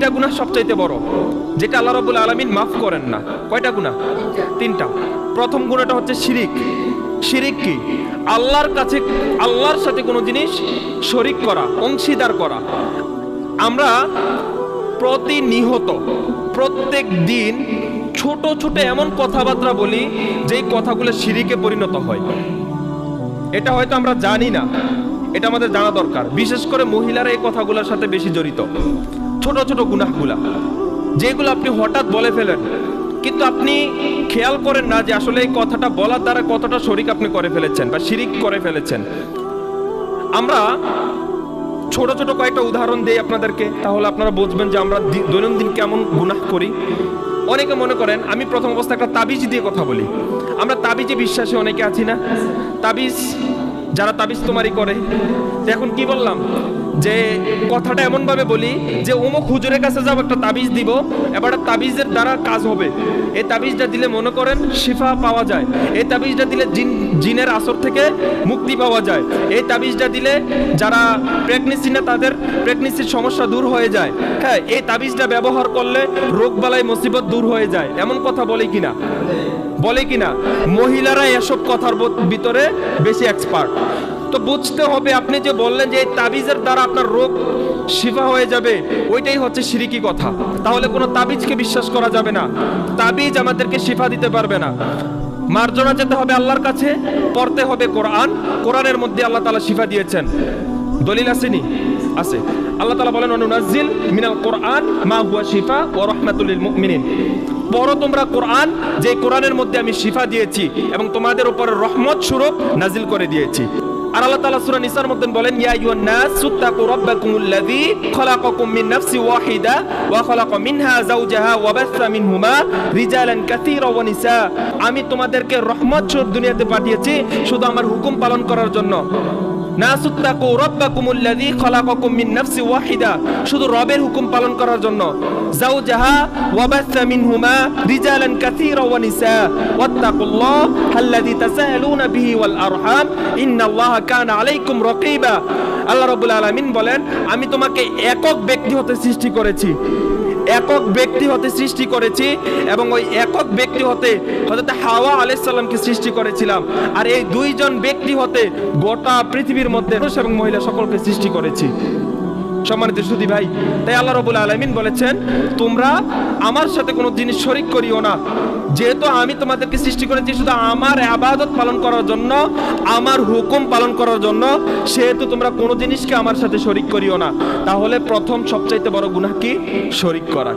তিনটা গুনাহ সবচাইতে বড়, যেটা আল্লাহ রাব্বুল আলামিন মাফ করেন না। কয়টা গুনাহ? তিনটা। প্রথম গুনাহটা হচ্ছে শিরিক। শিরিক কি? আল্লাহর কাছে, আল্লাহর সাথে কোনো জিনিস শরিক করা, অংশীদার করা। আমরা প্রতিনিহত, প্রত্যেক দিন ছোট ছোট এমন কথাবার্তা বলি, যেই কথাগুলো শিরিকে পরিণত হয়। এটা হয়তো আমরা জানি না। এটা আমাদের জানা দরকার। বিশেষ করে মহিলারা এই কথাগুলোর সাথে বেশি জড়িত। ছোট ছোট গুনাহগুলা, যেগুলো আপনি হঠাৎ বলে ফেলেন, কিন্তু আপনি খেয়াল করেন না যে আসলে এই কথাটা বলার দ্বারা কতটা শরিক আপনি করে ফেলেছেন বা শিরিক করে ফেলেছেন। আমরা ছোট ছোট কয়েকটা উদাহরণ দিই আপনাদেরকে, তাহলে আপনারা বুঝবেন যে আমরা দৈনন্দিন কেমন গুনাহ করি। অনেকে মনে করেন, আমি প্রথম অবস্থায় একটা তাবিজ দিয়ে কথা বলি। আমরা তাবিজে বিশ্বাসী অনেকে আছি না। তাবিজ, যারা তাবিজ তোমারই করে এখন কি বললাম যে কথাটা এমনভাবে বলি যে অমুক হুজুরের কাছে যাব একটা তাবিজ দিব, এবার তাবিজের দ্বারা কাজ হবে। এই তাবিজটা দিলে মনে করেন শিফা পাওয়া যায়। এই তাবিজটা দিলে জিন, জিনের আসর থেকে মুক্তি পাওয়া যায়। এই তাবিজটা দিলে যারা প্রেগনেন্সি না, তাদের প্রেগনেন্সির সমস্যা দূর হয়ে যায়। হ্যাঁ এই তাবিজটা ব্যবহার করলে রোগ বালাই মুসিবত দূর হয়ে যায়। এমন কথা বলে কিনা বলে কিনা মহিলারা এসব কথার ভিতরে বেশি এক্সপার্ট তো বুঝতে হবে, আপনি যে বললেন যে এই তাবিজের দ্বারা আপনার রোগ শিফা হয়ে যাবে, ওইটাই হচ্ছে সিরিকি কথা। তাহলে কোনো তাবিজকে বিশ্বাস করা যাবে না। তাবিজ আমাদেরকে শিফা দিতে পারবে না। মার্জনা যেতে হবে আল্লাহর কাছে, পড়তে হবে কোরআন, কোরআনের মধ্যে আল্লাহ তালা শিফা দিয়েছেন। দলিল আসেনি আছে। আল্লাহ তালা বলেন, অনুনাজ্জিল মিনাল কোরআন মা হুয়া শিফা ওয়া রাহমাতুল মুমিনিন। পড়ো তোমরা কোরআন যে কোরআনের মধ্যে আমি শিফা দিয়েছি এবং তোমাদের উপরে রহমত স্বরূপ নাজিল করে দিয়েছি। আর আল্লাহ তাআলা সূরা নিসার মধ্যে বলেন, ইয়া আইয়ুহান নাস সুত্তাকু রাব্বাকুমুল্লাযী খালাকাকুম মিন নাফসিন ওয়াহিদা ওয়া খালাকা মিনহা যাওজাহা ওয়া বাসসা মিনহুমা রিজালান কাসীরা ওয়া নিসা আমি তোমাদেরকে রহমত স্বরূপ দুনিয়াতে পাঠিয়েছি শুধু আমার হুকুম পালন করার জন্য। নাসুত্তাকু রাব্বাকুমুল্লাযী খালাকাকুম মিন নাফসিন ওয়াহিদা। শুধু রবের হুকুম পালন করার জন্য। যাওজাহা ওয়া বাসসা মিনহুমা রিজালান কাসীরা ওয়া নিসা। ওয়াত্তাকুল্লাহ আল্লাযী তাসাআলুনা বিহি ওয়াল আরহাম। ইন্নাল্লাহা কানা আলাইকুম রাকীবা। আল্লাহ রাব্বুল আলামিন বলেন, আমি তোমাকে একক ব্যক্তি হতে সৃষ্টি করেছি। একক ব্যক্তি হতে সৃষ্টি করেছি এবং ওই একক ব্যক্তি হতে হতে হাওয়া আলাইসাল্লামকে সৃষ্টি করেছিলাম। আর এই দুইজন ব্যক্তি হতে গোটা পৃথিবীর মধ্যে পুরুষ এবং মহিলা সকলকে সৃষ্টি করেছি। সম্মানিত সুদী ভাই, তাই আল্লাহ রবুল আলমিন বলেছেন, তোমরা আমার সাথে কোনো জিনিস শরিক করিও না। যেহেতু আমি তোমাদেরকে সৃষ্টি করেছি শুধু আমার আবাদত পালন করার জন্য, আমার হুকুম পালন করার জন্য, সেহেতু তোমরা কোনো জিনিসকে আমার সাথে শরিক করিও না। তাহলে প্রথম সবচাইতে বড় গুণা কি? শরিক করা।